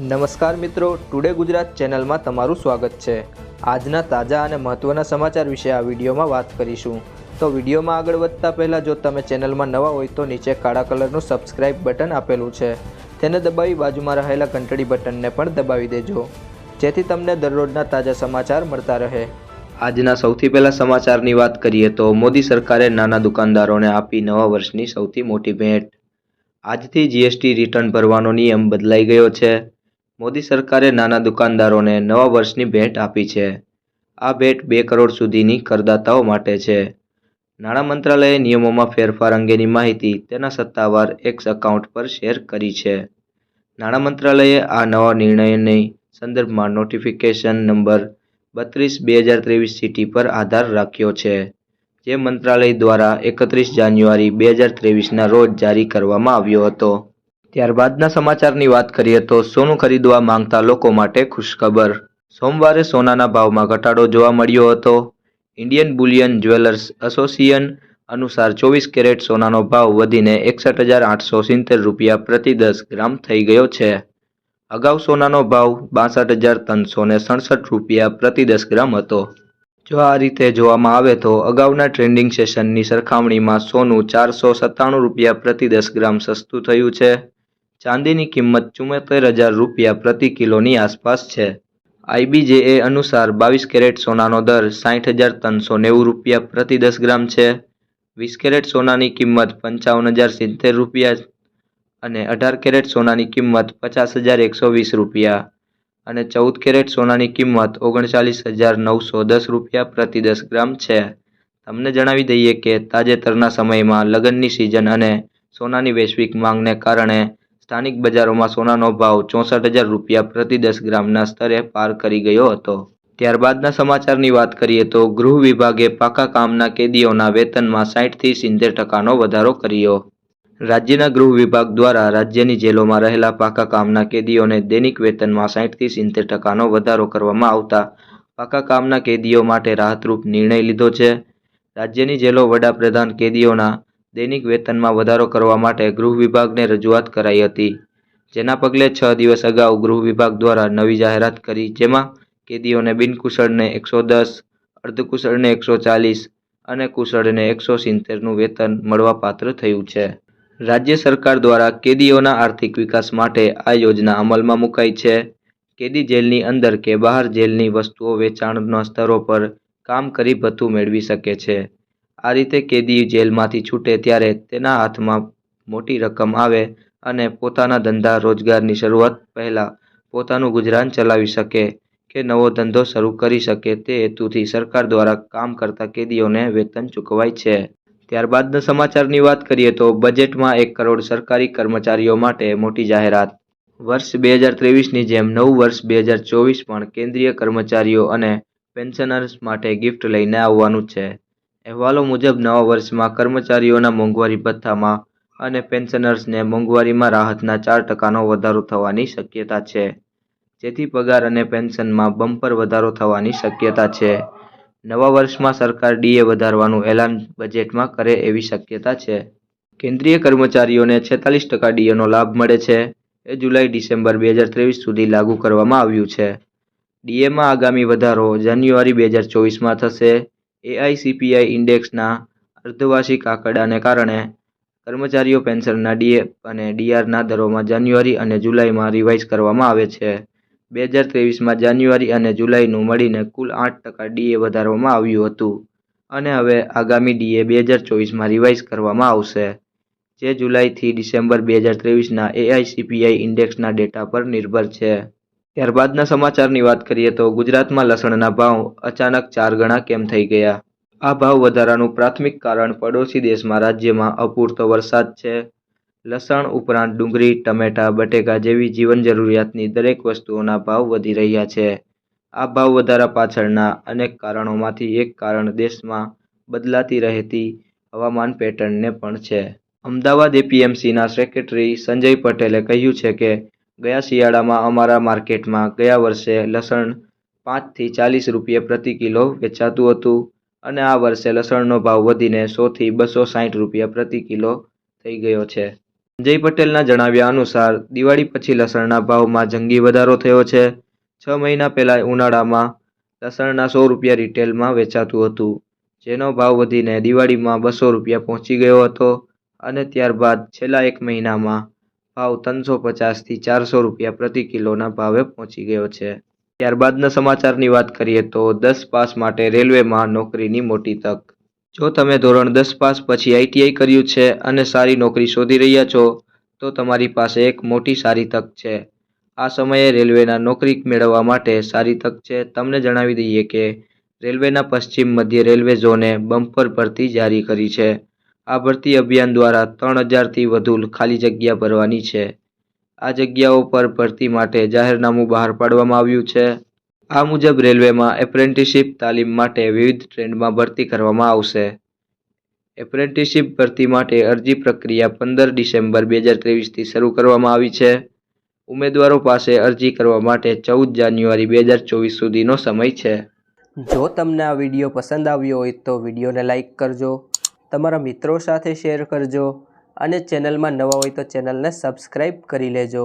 નમસ્કાર મિત્રો ટુડે ગુજરાત ચેનલમાં તમારું સ્વાગત છે. આજના તાજા અને મહત્ત્વના સમાચાર વિશે આ વિડીયોમાં વાત કરીશું. તો વિડીયોમાં આગળ વધતા પહેલાં, જો તમે ચેનલમાં નવા હોય તો નીચે કાળા કલરનું સબસ્ક્રાઇબ બટન આપેલું છે. તેને દબાવી બાજુમાં રહેલા ઘંટડી બટનને પણ દબાવી દેજો. જેથી તમને દરરોજના તાજા સમાચાર મળતા રહે. આજના સૌથી પહેલા સમાચારની વાત કરીએ તો મોદી સરકારે નાના દુકાનદારોને આપી નવા વર્ષની સૌથી મોટી ભેટ. આજથી જીએસટી રિટર્ન ભરવાનો નિયમ બદલાઈ ગયો છે. મોદી સરકારે નાના દુકાનદારોને નવા વર્ષની ભેટ આપી છે. આ ભેટ બે કરોડ સુધીની કરદાતાઓ માટે છે. નાણાં મંત્રાલયે નિયમોમાં ફેરફાર અંગેની માહિતી તેના સત્તાવાર એક્સ એકાઉન્ટ પર શેર કરી છે. નાણાં મંત્રાલયે આ નવા નિર્ણયની સંદર્ભમાં નોટિફિકેશન નંબર બત્રીસ બે હજાર ત્રેવીસ સિટી પર આધાર રાખ્યો છે, જે મંત્રાલય દ્વારા એકત્રીસ જાન્યુઆરી બે હજાર ત્રેવીસના રોજ જારી કરવામાં આવ્યો હતો. ત્યારબાદના સમાચારની વાત કરીએ તો સોનું ખરીદવા માંગતા લોકો માટે ખુશખબર. સોમવારે સોનાના ભાવમાં ઘટાડો જોવા મળ્યો હતો. ઇન્ડિયન બુલિયન જ્વેલર્સ એસોસિએશન અનુસાર ચોવીસ કેરેટ સોનાનો ભાવ વધીને એકસઠ હજાર આઠસો સિત્તેર રૂપિયા પ્રતિ દસ ગ્રામ થઈ ગયો છે. અગાઉ સોનાનો ભાવ બાસઠ હજાર ત્રણસો ને સડસઠ રૂપિયા પ્રતિ દસ ગ્રામ હતો. જો આ રીતે જોવામાં આવે તો અગાઉના ટ્રેન્ડિંગ સેશનની સરખામણીમાં સોનું ચારસો સત્તાણું રૂપિયા પ્રતિ દસ ગ્રામ સસ્તું થયું છે. ચાંદીની કિંમત ચુમ્મોતેર હજાર રૂપિયા પ્રતિ કિલોની આસપાસ છે. આઈબીજેએ અનુસાર બાવીસ કેરેટ સોનાનો દર સાઠ હજાર ત્રણસો નેવું રૂપિયા પ્રતિ દસ ગ્રામ છે. વીસ કેરેટ સોનાની કિંમત પંચાવન હજાર સિત્તેર રૂપિયા અને અઢાર કેરેટ સોનાની કિંમત પચાસ હજાર એકસો વીસ રૂપિયા અને ચૌદ કેરેટ સોનાની કિંમત ઓગણચાલીસ હજાર નવસો દસ રૂપિયા પ્રતિ દસ ગ્રામ છે. તમને જણાવી દઈએ કે તાજેતરના સમયમાં લગ્નની સિઝન અને સોનાની વૈશ્વિક માંગને કારણે સ્થાનિક બજારોમાં સોનાનો ભાવ ચોસઠ હજાર રૂપિયા પ્રતિ દસ ગ્રામના સ્તરે પાર કરી ગયો હતો. ત્યારબાદના સમાચારની વાત કરીએ તો ગૃહ વિભાગે પાકા કામના કેદીઓના વેતનમાં સાઠથી સિત્તેર ટકાનો વધારો કર્યો. રાજ્યના ગૃહ વિભાગ દ્વારા રાજ્યની જેલોમાં રહેલા પાકા કામના કેદીઓને દૈનિક વેતનમાં સાઠથી સિત્તેર ટકાનો વધારો કરવામાં આવતા પાકા કામના કેદીઓ માટે રાહતરૂપ નિર્ણય લીધો છે. રાજ્યની જેલો વડાપ્રધાન કેદીઓના દૈનિક વેતનમાં વધારો કરવા માટે ગૃહ વિભાગને રજૂઆત કરાઈ હતી. જેના પગલે છ દિવસ અગાઉ ગૃહ વિભાગ દ્વારા નવી જાહેરાત કરી, જેમાં કેદીઓને બિનકુશળને એકસો દસ, અર્ધકુશળને એકસો ચાલીસ અને કુશળને એકસો સિત્તેરનું વેતન મળવાપાત્ર થયું છે. રાજ્ય સરકાર દ્વારા કેદીઓના આર્થિક વિકાસ માટે આ યોજના અમલમાં મુકાઈ છે. કેદી જેલની અંદર કે બહાર જેલની વસ્તુઓ વેચાણના સ્તરો પર કામ કરી ભથ્થું મેળવી શકે છે. આ રીતે કેદી જેલમાંથી છૂટે ત્યારે તેના હાથમાં મોટી રકમ આવે અને પોતાના ધંધા રોજગારની શરૂઆત પહેલાં પોતાનું ગુજરાન ચલાવી શકે કે નવો ધંધો શરૂ કરી શકે તે હેતુથી સરકાર દ્વારા કામ કરતા કેદીઓને વેતન ચૂકવાય છે. ત્યારબાદના સમાચારની વાત કરીએ તો બજેટમાં એક કરોડ સરકારી કર્મચારીઓ માટે મોટી જાહેરાત. વર્ષ બે હજાર ત્રેવીસની જેમ નવું વર્ષ બે હજાર ચોવીસ પણ કેન્દ્રીય કર્મચારીઓ અને પેન્શનર્સ માટે ગિફ્ટ લઈને આવવાનું છે. અહેવાલો મુજબ, નવા વર્ષમાં કર્મચારીઓના મોંઘવારી ભથ્થામાં અને પેન્શનર્સને મોંઘવારીમાં રાહતના ચાર ટકાનો વધારો થવાની શક્યતા છે. જેથી પગાર અને પેન્શનમાં બમ્પર વધારો થવાની શક્યતા છે. નવા વર્ષમાં સરકાર ડીએ વધારવાનું એલાન બજેટમાં કરે એવી શક્યતા છે. કેન્દ્રીય કર્મચારીઓને છેતાલીસ ટકા ડીએનો લાભ મળે છે. એ જુલાઈ ડિસેમ્બર બે હજાર ત્રેવીસ સુધી લાગુ કરવામાં આવ્યું છે. ડીએમાં આગામી વધારો જાન્યુઆરી બે હજાર ચોવીસમાં થશે. એઆઈસીપીઆઈ ઇન્ડેક્સના અર્ધવાર્ષિક આંકડાને કારણે કર્મચારીઓ પેન્શનના ડીએ અને ડીઆરના દરોમાં જાન્યુઆરી અને જુલાઈમાં રિવાઇઝ કરવામાં આવે છે. બે હજાર ત્રેવીસમાં જાન્યુઆરી અને જુલાઈનું મળીને કુલ આઠ ટકા ડીએ વધારવામાં આવ્યું હતું અને હવે આગામી ડીએ બે હજાર ચોવીસમાં રિવાઇઝ કરવામાં આવશે. જે જુલાઈથી ડિસેમ્બર બે હજાર ત્રેવીસના એઆઈસીપીઆઈ ઇન્ડેક્સના ડેટા પર નિર્ભર છે. ત્યારબાદના સમાચારની વાત કરીએ તો ગુજરાતમાં લસણના ભાવ અચાનક ચાર ગણા કેમ થઈ ગયા? આ ભાવ વધારાનું પ્રાથમિક કારણ પડોશી દેશમાં રાજ્યમાં અપૂરતો વરસાદ છે. લસણ ઉપરાંત ડુંગળી, ટમેટા, બટેકા જેવી જીવન જરૂરિયાતની દરેક વસ્તુઓના ભાવ વધી રહ્યા છે. આ ભાવ વધારા પાછળના અનેક કારણોમાંથી એક કારણ દેશમાં બદલાતી રહેતી હવામાન પેટર્નને પણ છે. અમદાવાદ એપીએમસીના સેક્રેટરી સંજય પટેલે કહ્યું છે કે ગયા શિયાળામાં અમારા માર્કેટમાં ગયા વર્ષે લસણ પાંચથી ચાલીસ રૂપિયા પ્રતિ કિલો વેચાતું હતું અને આ વર્ષે લસણનો ભાવ વધીને સોથી બસો સાઠ રૂપિયા પ્રતિ કિલો થઈ ગયો છે. સંજય પટેલના જણાવ્યા અનુસાર, દિવાળી પછી લસણના ભાવમાં જંગી વધારો થયો છે. છ મહિના પહેલાં ઉનાળામાં લસણના સો રૂપિયા રિટેલમાં વેચાતું હતું, જેનો ભાવ વધીને દિવાળીમાં બસો રૂપિયા પહોંચી ગયો હતો અને ત્યારબાદ છેલ્લા એક મહિનામાં ભાવ ત્રણસો પચાસથી ચારસો રૂપિયા પ્રતિ કિલોના ભાવે પહોંચી ગયો છે. ત્યારબાદના સમાચારની વાત કરીએ તો દસ પાસ માટે રેલવેમાં નોકરીની મોટી તક. જો તમે ધોરણ દસ પાસ પછી આઈટીઆઈ કર્યું છે અને સારી નોકરી શોધી રહ્યા છો, તો તમારી પાસે એક મોટી સારી તક છે. આ સમયે રેલવેના નોકરી મેળવવા માટે સારી તક છે. તમને જણાવી દઈએ કે રેલવેના પશ્ચિમ મધ્ય રેલવે ઝોને બમ્પર ભરતી જારી કરી છે. આ ભરતી અભિયાન દ્વારા ત્રણ હજારથી વધુ ખાલી જગ્યા ભરવાની છે. આ જગ્યાઓ પર ભરતી માટે જાહેરનામું બહાર પાડવામાં આવ્યું છે. આ મુજબ રેલવેમાં એપ્રેન્ટિસશીપ તાલીમ માટે વિવિધ ટ્રેન્ડમાં ભરતી કરવામાં આવશે. એપ્રેન્ટિસશીપ ભરતી માટે અરજી પ્રક્રિયા પંદર ડિસેમ્બર બે હજાર ત્રેવીસથી શરૂ કરવામાં આવી છે. ઉમેદવારો પાસે અરજી કરવા માટે ચૌદ જાન્યુઆરી બે હજાર ચોવીસ સુધીનો સમય છે. જો તમને આ વીડિયો પસંદ આવ્યો હોય તો વિડીયોને લાઇક કરજો. તમારા મિત્રો સાથે શેર કરજો અને ચેનલમાં નવા હોય તો ચેનલને સબસ્ક્રાઈબ કરી લેજો.